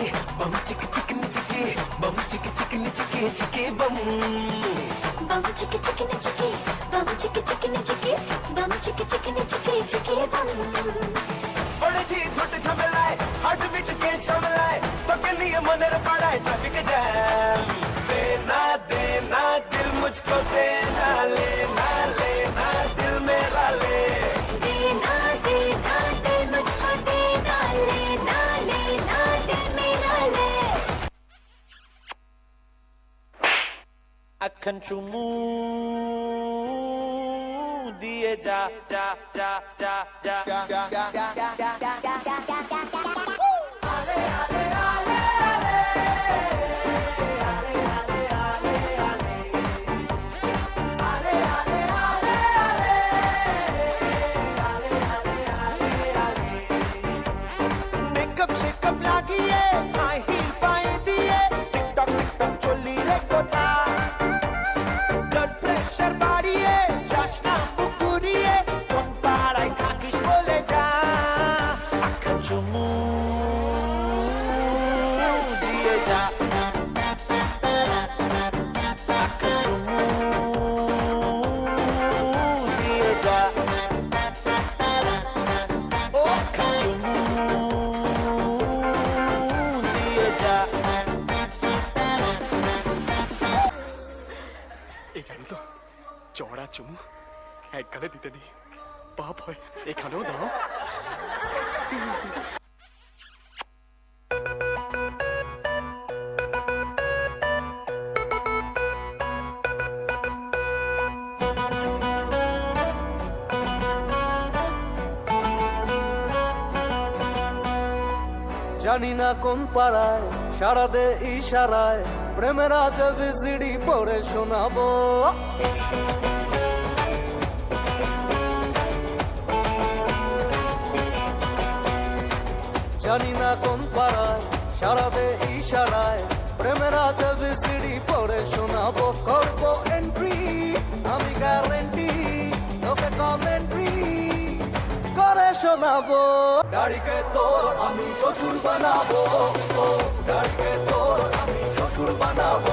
చికి బం చికి చికిని చికి బం చికి చికిని చికి చికి బం బం చికి చికిని చికి బం చికి చికిని చికి బం చికి చికిని చికి చికి బం पड़ेची छोटे झमेलाए heart beat के शमलाए तो के लिए मन पड़ा है ट्रैफिक जैम देना देना दिल मुझको देना लेना আখান চুমু দিয়ে যা যা যা যা যা এই জানো তো চড়া চুমু একগালে দিতে নেই পাপ হয় এখানেও দাও জানি না কোন পাড়ায় সারা দে ইশারায় প্রেমের আজবে জিডি পড়ে শোনাবো। জানি না কোন পাড়ায় সারা দে ইশারায় প্রেমের আজবে জিডি পড়ে শোনাবো। করব এন্ট্রি আমি গ্যারেন্টি তোকে কমেন্ট্রি করে শোনাবো। গাড়িকে তোর আমি শ্বশুর বানাবো। ও kurbana